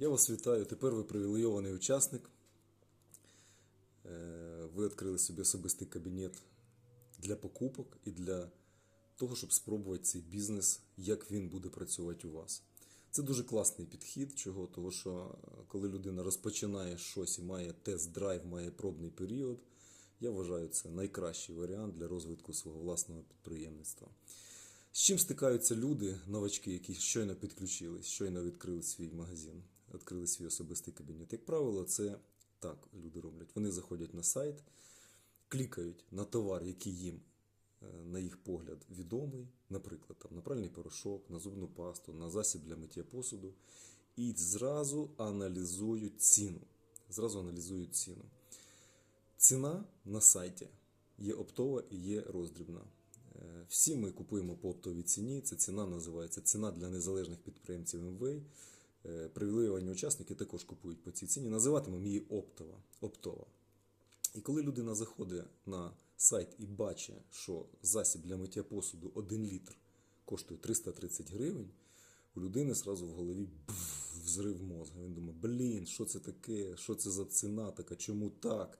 Я вас вітаю. Тепер ви привілейований учасник. Е, Ви відкрили собі особистий кабінет для покупок і для того, щоб спробувати цей бізнес, як він буде працювати у вас. Це дуже класний підхід. Чого? Тому що е, коли людина розпочинає щось і має тест-драйв, має пробний період, я вважаю, це найкращий варіант для розвитку свого власного підприємництва. З чим стикаються люди, новачки, які щойно підключились, щойно відкрили свій магазин, відкрили свій особистий кабінет. Як правило, це так люди роблять. Вони заходять на сайт, клікають на товар, який їм, е, на їх погляд, відомий, наприклад, там, на пральний порошок, на зубну пасту, на засіб для миття посуду, і зразу аналізують ціну. Зразу аналізують ціну. Ціна на сайті є оптова і є роздрібна. Е, Всі ми купуємо по оптовій ціні. Ця ціна називається ціна для незалежних підприємців МВ. Е, Привілейовані учасники також купують по цій ціні. Називатимемо її оптова. оптова. І коли людина заходить на сайт і бачить, що засіб для миття посуду 1 літр коштує 330 гривень, у людини сразу в голові взрив мозга. Він думає, блін, що це таке, що це за ціна така, чому так?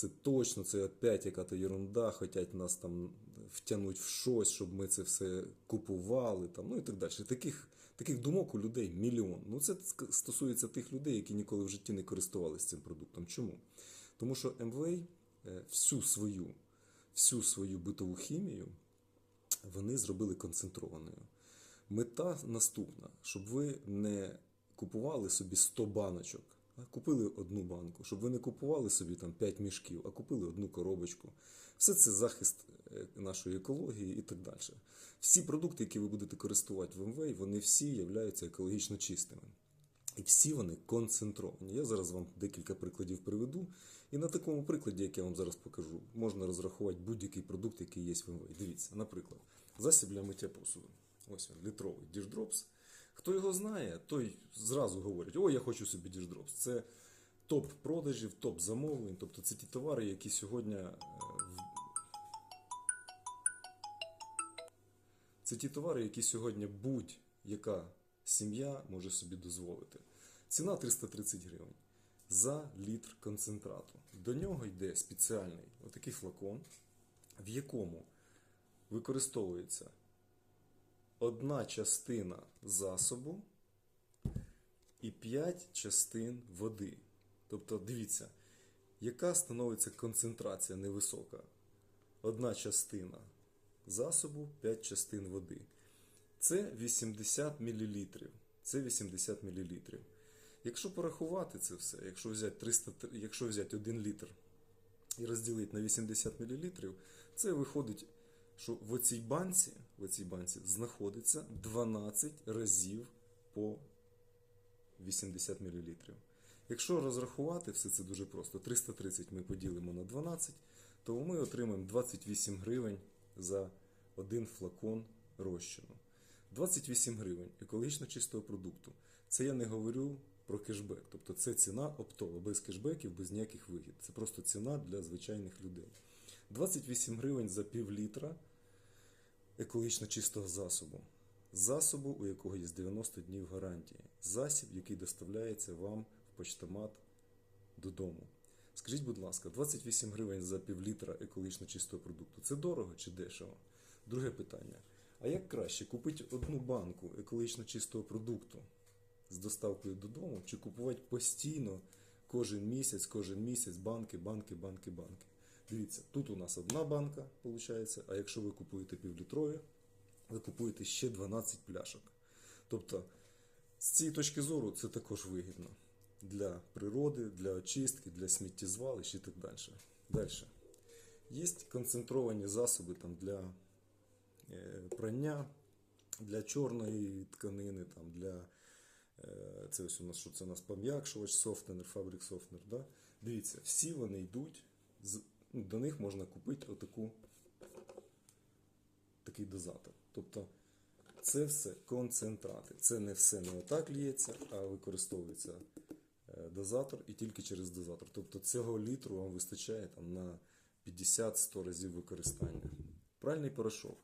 Це точно, це опять яка-то ерунда, хочуть нас там втягнути в щось, щоб ми це все купували, там, ну і так далі. Таких, таких думок у людей мільйон. Ну це стосується тих людей, які ніколи в житті не користувалися цим продуктом. Чому? Тому що МВА е, всю свою, всю свою битову хімію вони зробили концентрованою. Мета наступна, щоб ви не купували собі 100 баночок, купили одну банку, щоб ви не купували собі там 5 мішків, а купили одну коробочку. Все це захист е, нашої екології і так далі. Всі продукти, які ви будете користувати в МВ, вони всі являються екологічно чистими. І всі вони концентровані. Я зараз вам декілька прикладів приведу. І на такому прикладі, як я вам зараз покажу, можна розрахувати будь-який продукт, який є в МВ. Дивіться, наприклад, засіб для миття посуду. Ось він, літровий діждропс. Хто його знає, той зразу говорить: о, я хочу собі діждропс. Це топ продажів, топ замовлень. Тобто це ті товари, які сьогодні е, Це ті товари, які сьогодні будь-яка сім'я може собі дозволити. Ціна 330 гривень за літр концентрату. До нього йде спеціальний отакий флакон, в якому використовується одна частина засобу і 5 частин води. Тобто, дивіться, яка становиться концентрація невисока. Одна частина засобу, 5 частин води. Це 80 мл. Це 80 мл. Якщо порахувати це все, якщо взяти 300, якщо взяти 1 літр і розділити на 80 мл, це виходить, що в оцій банці, в оцій банці знаходиться 12 разів по 80 мл. Якщо розрахувати все це дуже просто, 330 ми поділимо на 12, то ми отримаємо 28 гривень за один флакон розчину. 28 гривень екологічно чистого продукту. Це я не говорю про кешбек. Тобто це ціна оптова, без кешбеків, без ніяких вигід. Це просто ціна для звичайних людей. 28 гривень за пів літра екологічно чистого засобу. Засобу, у якого є 90 днів гарантії. Засіб, який доставляється вам в почтомат додому. Скажіть, будь ласка, 28 гривень за пів літра екологічно чистого продукту це дорого чи дешево? Друге питання. А як краще купити одну банку екологічно чистого продукту з доставкою додому, чи купувати постійно кожен місяць, кожен місяць банки, банки, банки, банки? Дивіться, тут у нас одна банка, виходить, а якщо ви купуєте півлітрові, ви купуєте ще 12 пляшок. Тобто, з цієї точки зору це також вигідно для природи, для очистки, для сміттєзвалищ і так далі. Далі. Є концентровані засоби там, для е, прання, для чорної тканини, там, для е, це ось у нас що це у нас пом'якшувач, софтенер, фабрик софтенер. Да? Дивіться, всі вони йдуть, з, до них можна купити отаку, такий дозатор. Тобто це все концентрати. Це не все не отак ліється, а використовується е, дозатор і тільки через дозатор. Тобто цього літру вам вистачає там, на 50-100 разів використання. Пральний порошок.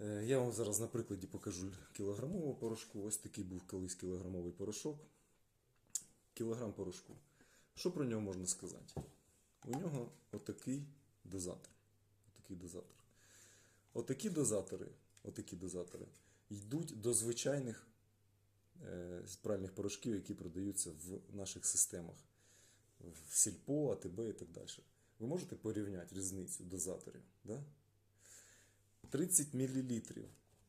Е, Я вам зараз на прикладі покажу кілограмового порошку. Ось такий був колись кілограмовий порошок. Кілограм порошку. Що про нього можна сказати? У нього отакий дозатор. Отакий дозатор. Отакі дозатори, отакі дозатори йдуть до звичайних е, пральних порошків, які продаються в наших системах. В Сільпо, АТБ і так далі. Ви можете порівняти різницю дозаторів. Да? 30 мл.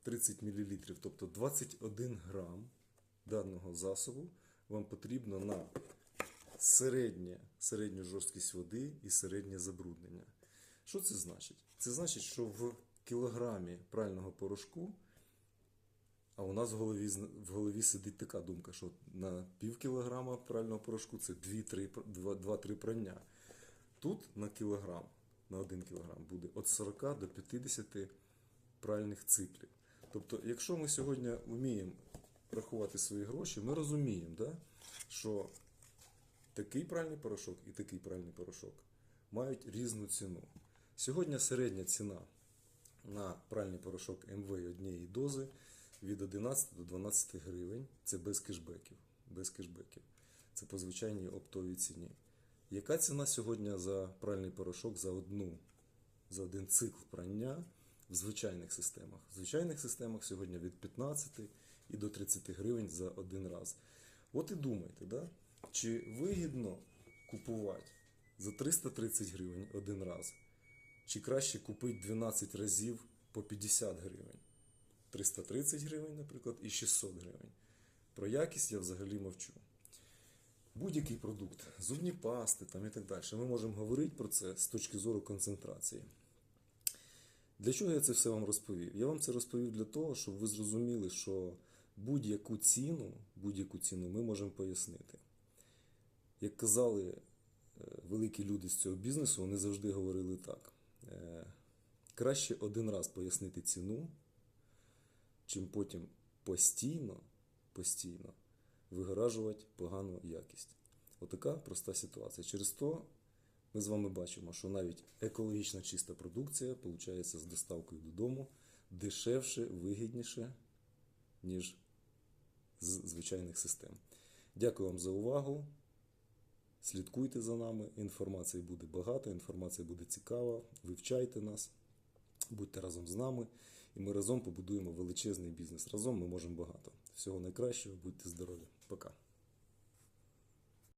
30 мл, тобто 21 грам даного засобу вам потрібно на середнє, середню жорсткість води і середнє забруднення. Що це значить? Це значить, що в кілограмі прального порошку, а у нас в голові, в голові сидить така думка, що на пів кілограма прального порошку це 2-3 прання. Тут на кілограм, на 1 кілограм буде від 40 до 50 пральних циклів. Тобто, якщо ми сьогодні вміємо рахувати свої гроші, ми розуміємо, да, що такий пральний порошок і такий пральний порошок мають різну ціну. Сьогодні середня ціна на пральний порошок МВ однієї дози від 11 до 12 гривень. Це без кешбеків. Без кешбеків. Це по звичайній оптовій ціні. Яка ціна сьогодні за пральний порошок за одну, за один цикл прання в звичайних системах? В звичайних системах сьогодні від 15 і до 30 гривень за один раз. От і думайте, да? Чи вигідно купувати за 330 гривень один раз, чи краще купити 12 разів по 50 гривень? 330 гривень, наприклад, і 600 гривень. Про якість я взагалі мовчу. Будь-який продукт, зубні пасти там і так далі. Ми можемо говорити про це з точки зору концентрації. Для чого я це все вам розповів? Я вам це розповів для того, щоб ви зрозуміли, що будь-яку ціну, будь-яку ціну ми можемо пояснити. Як казали е, великі люди з цього бізнесу, вони завжди говорили так: е, краще один раз пояснити ціну, чим потім постійно, постійно вигоражувати погану якість. Отака проста ситуація. Через то ми з вами бачимо, що навіть екологічна чиста продукція виходить з доставкою додому дешевше, вигідніше, ніж з звичайних систем. Дякую вам за увагу. Слідкуйте за нами. Інформації буде багато, інформація буде цікава. Вивчайте нас, будьте разом з нами, і ми разом побудуємо величезний бізнес. Разом ми можемо багато. Всього найкращого, будьте здорові. Пока.